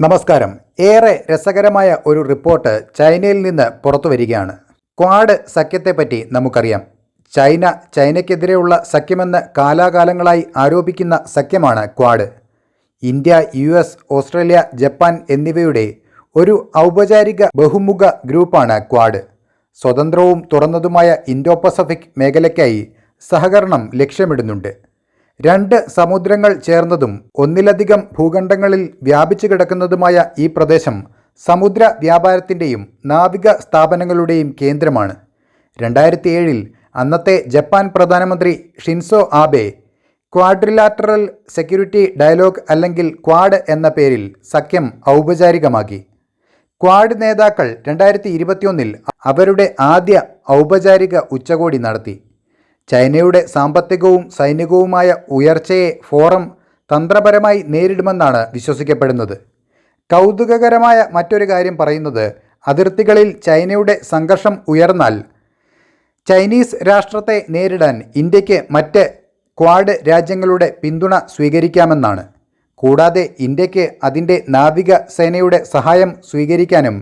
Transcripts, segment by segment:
നമസ്കാരം. ഏറെ രസകരമായ ഒരു റിപ്പോർട്ട് ചൈനയിൽ നിന്ന് പുറത്തു വരികയാണ്. ക്വാഡ് സഖ്യത്തെപ്പറ്റി നമുക്കറിയാം. ചൈന ചൈനയ്ക്കെതിരെയുള്ള സഖ്യമെന്ന് കാലാകാലങ്ങളായി ആരോപിക്കുന്ന സഖ്യമാണ് Quad. India U S Australia Japan എന്നിവയുടെ ഒരു ഔപചാരിക ബഹുമുഖ ഗ്രൂപ്പാണ് ക്വാഡ്. സ്വതന്ത്രവും തുറന്നതുമായ ഇൻഡോ പസഫിക് മേഖലയ്ക്കായി സഹകരണം ലക്ഷ്യമിടുന്നുണ്ട്. രണ്ട് സമുദ്രങ്ങൾ ചേർന്നതും ഒന്നിലധികം ഭൂഖണ്ഡങ്ങളിൽ വ്യാപിച്ചു കിടക്കുന്നതുമായ ഈ പ്രദേശം സമുദ്ര വ്യാപാരത്തിന്റെയും നാവിക സ്ഥാപനങ്ങളുടെയും കേന്ദ്രമാണ്. രണ്ടായിരത്തി ഏഴിൽ അന്നത്തെ ജപ്പാൻ പ്രധാനമന്ത്രി Shinzo Abe quadrilateral security dialogue അല്ലെങ്കിൽ ക്വാഡ് എന്ന പേരിൽ സഖ്യം ഔപചാരികമാക്കി. ക്വാഡ് നേതാക്കൾ രണ്ടായിരത്തി ഇരുപത്തിയൊന്നിൽ അവരുടെ ആദ്യ ഔപചാരിക ഉച്ചകോടി നടത്തി. ചൈനയുടെ സാമ്പത്തികവും സൈനികവുമായ ഉയർച്ചയെ ഫോറം തന്ത്രപരമായി നേരിടുമെന്നാണ് വിശ്വസിക്കപ്പെടുന്നത്. കൗതുകകരമായ മറ്റൊരു കാര്യം പറയുന്നത് അതിർത്തികളിൽ ചൈനയുടെ സംഘർഷം ഉയർന്നാൽ ചൈനീസ് രാഷ്ട്രത്തെ നേരിടാൻ ഇന്ത്യയ്ക്ക് മറ്റ് ക്വാഡ് രാജ്യങ്ങളുടെ പിന്തുണ സ്വീകരിക്കാമെന്നാണ്. കൂടാതെ ഇന്ത്യയ്ക്ക് അതിന്റെ നാവിക സേനയുടെ സഹായം സ്വീകരിക്കാനും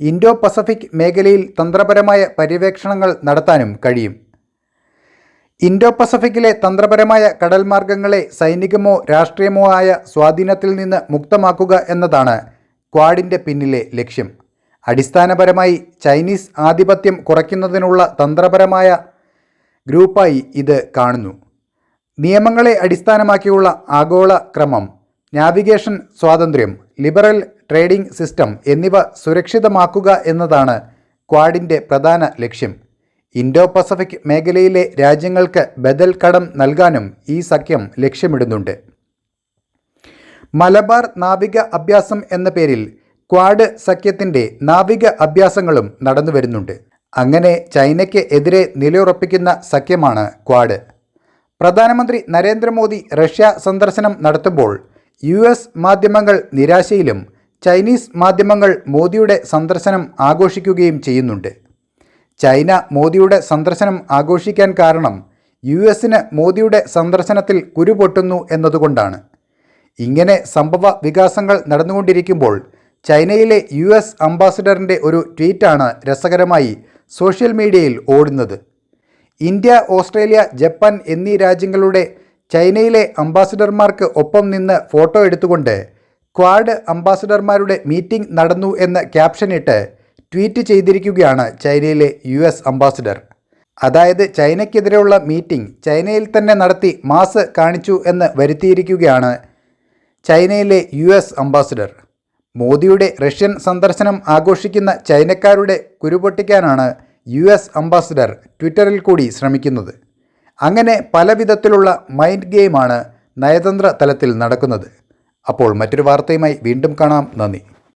ഇൻഡോ പസഫിക് മേഖലയിൽ തന്ത്രപരമായ പര്യവേക്ഷണങ്ങൾ നടത്താനും കഴിയും. ഇൻഡോ പസഫിക്കിലെ തന്ത്രപരമായ കടൽ മാർഗങ്ങളെ സൈനികമോ രാഷ്ട്രീയമോ ആയ സ്വാധീനത്തിൽ നിന്ന് മുക്തമാക്കുക എന്നതാണ് ക്വാഡിന്റെ പിന്നിലെ ലക്ഷ്യം. അടിസ്ഥാനപരമായി ചൈനീസ് ആധിപത്യം കുറയ്ക്കുന്നതിനുള്ള തന്ത്രപരമായ ഗ്രൂപ്പായി ഇത് കാണുന്നു. നിയമങ്ങളെ അടിസ്ഥാനമാക്കിയുള്ള ആഗോള ക്രമം നാവിഗേഷൻ സ്വാതന്ത്ര്യം ലിബറൽ ട്രേഡിംഗ് സിസ്റ്റം എന്നിവ സുരക്ഷിതമാക്കുക എന്നതാണ് ക്വാഡിന്റെ പ്രധാന ലക്ഷ്യം. ഇൻഡോ പസഫിക് മേഖലയിലെ രാജ്യങ്ങൾക്ക് ബദൽ കടം നൽകാനും ഈ സഖ്യം ലക്ഷ്യമിടുന്നുണ്ട്. മലബാർ നാവിക അഭ്യാസം എന്ന പേരിൽ ക്വാഡ് സഖ്യത്തിന്റെ നാവിക അഭ്യാസങ്ങളും നടന്നു വരുന്നുണ്ട്. അങ്ങനെ ചൈനയ്ക്ക് എതിരെ നിലയുറപ്പിക്കുന്ന സഖ്യമാണ് ക്വാഡ്. പ്രധാനമന്ത്രി നരേന്ദ്രമോദി റഷ്യ സന്ദർശനം നടത്തുമ്പോൾ യു എസ് മാധ്യമങ്ങൾ നിരാശയിലും ചൈനീസ് മാധ്യമങ്ങൾ മോദിയുടെ സന്ദർശനം ആഘോഷിക്കുകയും ചെയ്യുന്നുണ്ട്. ചൈന മോദിയുടെ സന്ദർശനം ആഘോഷിക്കാൻ കാരണം യു എസിന് മോദിയുടെ സന്ദർശനത്തിൽ കുരുപൊട്ടുന്നു എന്നതുകൊണ്ടാണ്. ഇങ്ങനെ സംഭവ വികാസങ്ങൾ നടന്നുകൊണ്ടിരിക്കുമ്പോൾ ചൈനയിലെ യു എസ് അംബാസിഡറിന്റെ ഒരു ട്വീറ്റാണ് രസകരമായി സോഷ്യൽ മീഡിയയിൽ ഓടുന്നത്. ഇന്ത്യ ഓസ്ട്രേലിയ ജപ്പാൻ എന്നീ രാജ്യങ്ങളുടെ ചൈനയിലെ അംബാസിഡർമാർക്ക് ഒപ്പം നിന്ന് ഫോട്ടോ എടുത്തുകൊണ്ട് ക്വാഡ് അംബാസിഡർമാരുടെ മീറ്റിംഗ് നടന്നു എന്ന് ക്യാപ്ഷനിട്ട് ട്വീറ്റ് ചെയ്തിരിക്കുകയാണ് ചൈനയിലെ യു എസ് അംബാസിഡർ. അതായത് ചൈനയ്ക്കെതിരെയുള്ള മീറ്റിംഗ് ചൈനയിൽ തന്നെ നടത്തി മാസ് കാണിച്ചു എന്ന് വരുത്തിയിരിക്കുകയാണ് ചൈനയിലെ യു എസ് അംബാസിഡർ. മോദിയുടെ റഷ്യൻ സന്ദർശനം ആഘോഷിക്കുന്ന ചൈനക്കാരുടെ കുരുപൊട്ടിക്കാനാണ് യു എസ് അംബാസിഡർ ട്വിറ്ററിൽ കൂടി ശ്രമിക്കുന്നത്. അങ്ങനെ പല വിധത്തിലുള്ള മൈൻഡ് ഗെയിമാണ് നയതന്ത്ര തലത്തിൽ നടക്കുന്നത്. അപ്പോൾ മറ്റൊരു വാർത്തയുമായി വീണ്ടും കാണാം. നന്ദി.